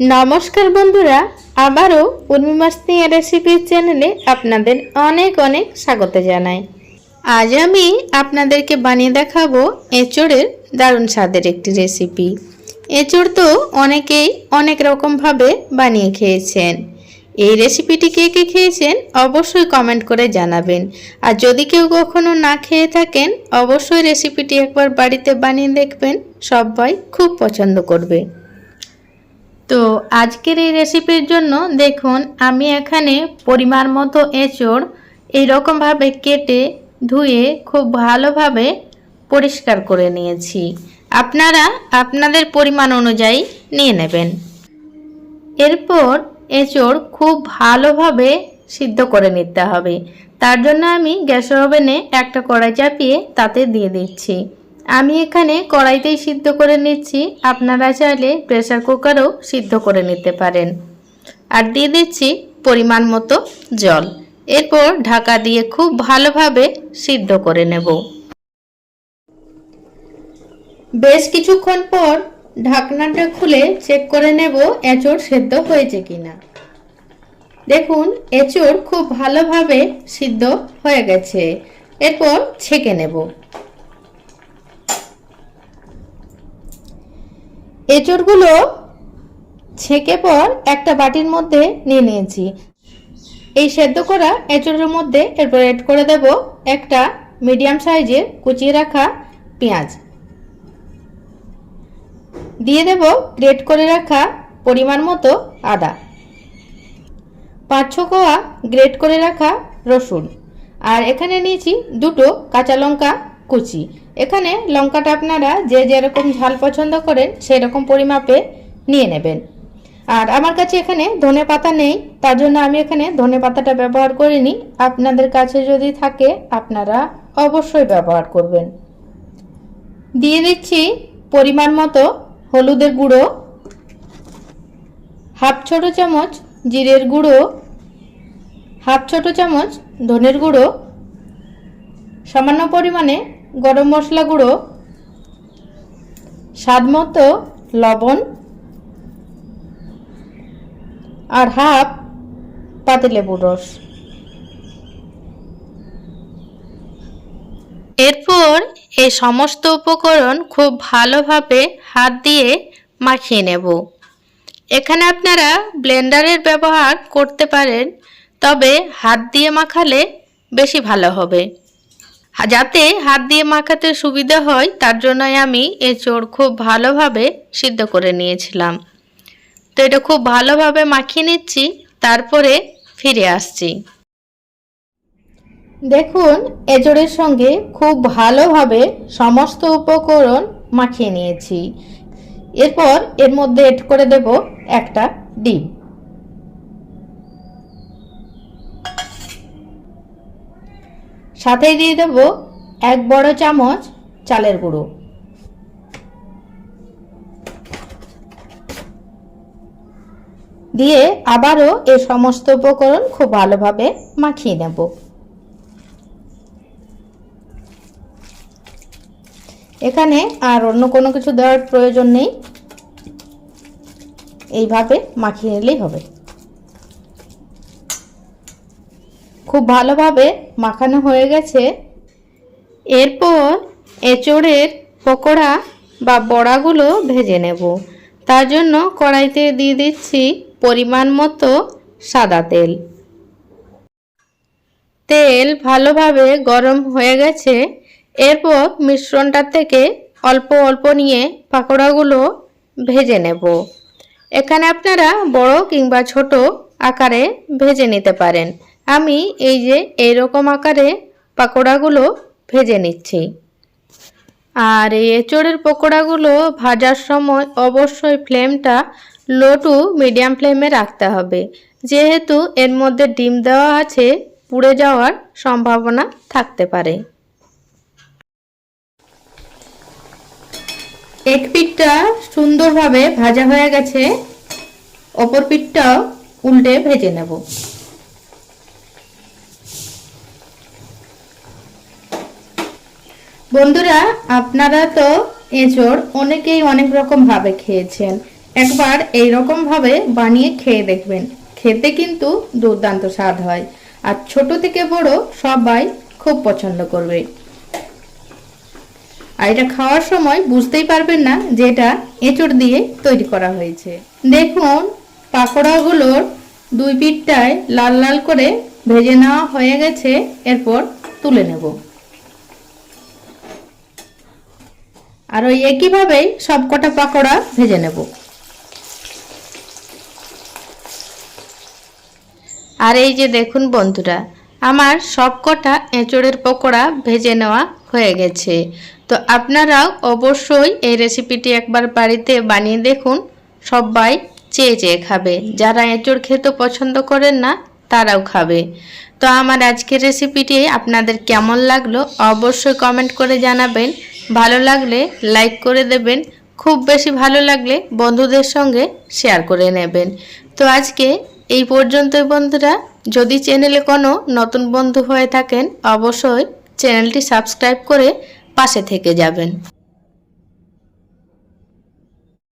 নমস্কার বন্ধুরা, আবারও উর্মিমাস্তি রেসিপির চ্যানেলে আপনাদের অনেক অনেক স্বাগত জানাই। আজ আমি আপনাদেরকে বানিয়ে দেখাবো এঁচড়ের দারুণ স্বাদের একটি রেসিপি এঁচড় তো অনেকেই অনেক রকমভাবে বানিয়ে খেয়েছেন। এই রেসিপিটি কে কে খেয়েছেন অবশ্যই কমেন্ট করে জানাবেন। আর যদি কেউ কখনো না খেয়ে থাকেন, অবশ্যই রেসিপিটি একবার বাড়িতে বানিয়ে দেখবেন, সবাই খুব পছন্দ করবে। তো আজকের এই রেসিপির জন্য দেখুন, আমি এখানে পরিমাণ মতো এঁচড় এইরকমভাবে কেটে ধুয়ে খুব ভালোভাবে পরিষ্কার করে নিয়েছি। আপনারা আপনাদের পরিমাণ অনুযায়ী নিয়ে নেবেন। এরপর এঁচড় খুব ভালোভাবে সিদ্ধ করে নিতে হবে। তার জন্য আমি গ্যাসের ওভেনে একটা কড়াই চাপিয়ে তাতে দিয়ে দিচ্ছি। আমি এখানে কড়াইতেই সিদ্ধ করে নিচ্ছি। আপনারা চাইলে প্রেসার কুকারও সিদ্ধ করে নিতে পারেন। আর দিয়ে দিচ্ছি পরিমাণ মতো জল। এরপর ঢাকা দিয়ে খুব ভালোভাবে সিদ্ধ করে নেব। বেশ কিছুক্ষণ পর ঢাকনাটা খুলে চেক করে নেব এঁচড় সেদ্ধ হয়েছে কিনা। দেখুন, এঁচড় খুব ভালোভাবে সিদ্ধ হয়ে গেছে। এরপর ছেঁকে নেব। এঁচড়গুলো ছেঁকে পর একটা বাটির মধ্যে নিয়ে নিয়েছি। এই সেদ্ধ করা এঁচড়ের মধ্যে এরপর এড করে দেব একটা মিডিয়াম সাইজের কুচিয়ে রাখা পেঁয়াজ। দিয়ে দেব গ্রেট করে রাখা পরিমাণ মতো আদা। পাঁচ ছ কোয়া গ্রেট করে রাখা রসুন। আর এখানে নিয়েছি দুটো কাঁচা লঙ্কা কুচি। এখানে লঙ্কাটা আপনারা যে যেরকম ঝাল পছন্দ করেন সেই রকম পরিমাপে নিয়ে নেবেন। আর আমার কাছে এখানে ধনে পাতা নেই, তার জন্য আমি এখানে ধনে পাতাটা ব্যবহার করিনি। আপনাদের কাছে যদি থাকে, আপনারা অবশ্যই ব্যবহার করবেন। দিয়ে দিচ্ছি পরিমাণ মতো হলুদের গুঁড়ো, হাফ ছোট চামচ জিরের গুঁড়ো, হাফ ছোট চামচ ধনের গুঁড়ো, সামান্য পরিমাণে গরম মশলা গুঁড়ো, স্বাদ মতো লবণ আর হাফ পাতিলেবুর রস। এরপর এই সমস্ত উপকরণ খুব ভালোভাবে হাত দিয়ে মাখিয়ে নেব। এখানে আপনারা ব্লেন্ডারের ব্যবহার করতে পারেন, তবে হাত দিয়ে মাখালে বেশি ভালো হবে। যাতে হাত দিয়ে মাখাতে সুবিধা হয়, তার জন্যই আমি এ এঁচড় খুব ভালোভাবে সিদ্ধ করে নিয়েছিলাম। তো এটা খুব ভালোভাবে মাখিয়ে নিচ্ছি, তারপরে ফিরে আসছি। দেখুন এঁচড়ের সঙ্গে খুব ভালোভাবে সমস্ত উপকরণ মাখিয়ে নিয়েছি। এরপর এর মধ্যে এড করে দেব একটা ডিম। সাথেই দিয়ে দেব এক বড় চামচ চালের গুঁড়ো। দিয়ে আবারও এ সমস্ত উপকরণ খুব ভালোভাবে মাখিয়ে নেব। এখানে আর অন্য কোনো কিছু দেওয়ার প্রয়োজন নেই। এইভাবে মাখিয়ে নিলেই হবে। খুব ভালোভাবে মাখানো হয়ে গেছে। এরপর এঁচড়ের পকোড়া বা বড়াগুলো ভেজে নেব। তার জন্য কড়াইতে দিয়ে দিচ্ছি পরিমাণ মতো সাদা তেল। তেল ভালোভাবে গরম হয়ে গেছে। এরপর মিশ্রণটা থেকে অল্প অল্প নিয়ে পাকোড়াগুলো ভেজে নেব। এখানে আপনারা বড় কিংবা ছোট আকারে ভেজে নিতে পারেন। আমি এই যে এইরকম আকারে পাকোড়াগুলো ভেজে নিচ্ছি। আর এই এঁচড়ের পকোড়াগুলো ভাজার সময় অবশ্যই ফ্লেমটা লো টু মিডিয়াম ফ্লেমে রাখতে হবে। যেহেতু এর মধ্যে ডিম দেওয়া আছে, পুড়ে যাওয়ার সম্ভাবনা থাকতে পারে। এক পিঠটা সুন্দরভাবে ভাজা হয়ে গেছে, অপর পিঠটাও উল্টে ভেজে নেব। বন্ধুরা, আপনারা তো এঁচড় অনেকেই অনেক রকম ভাবে খেয়েছেন। একবার এই রকম ভাবে বানিয়ে খেয়ে দেখবেন। খেতে কিন্তু দুর্দান্ত স্বাদ হয়। আর ছোট থেকে বড় সবাই খুব পছন্দ করবে। আর এটা খাওয়ার সময় বুঝতেই পারবেন না যে এটা এঁচড় দিয়ে তৈরি করা হয়েছে। দেখুন, পাকোড়াগুলোর দুই পিঠটায় লাল লাল করে ভেজে নেওয়া হয়ে গেছে। এরপর তুলে নেব। আর ওই একইভাবেই সবকটা পাকোড়া ভেজে নেব। আর এই যে দেখুন বন্ধুরা, আমার সবকটা এঁচড়ের পকোড়া ভেজে নেওয়া হয়ে গেছে। তো আপনারাও অবশ্যই এই রেসিপিটি একবার বাড়িতে বানিয়ে দেখুন, সবাই চেয়ে চেয়ে খাবে। যারা এঁচড় খেতে পছন্দ করেন না, তারাও খাবে। তো আমার আজকের রেসিপিটি আপনাদের কেমন লাগল অবশ্যই কমেন্ট করে জানাবেন। ভালো লাগলে লাইক করে দেবেন, খুব বেশি ভালো লাগলে বন্ধুদের সঙ্গে শেয়ার করে নেবেন। তো আজকে এই পর্যন্তই বন্ধুরা। যদি চ্যানেলে কোনো নতুন বন্ধু হয়ে থাকেন, অবশ্যই চ্যানেলটি সাবস্ক্রাইব করে পাশে থেকে যাবেন।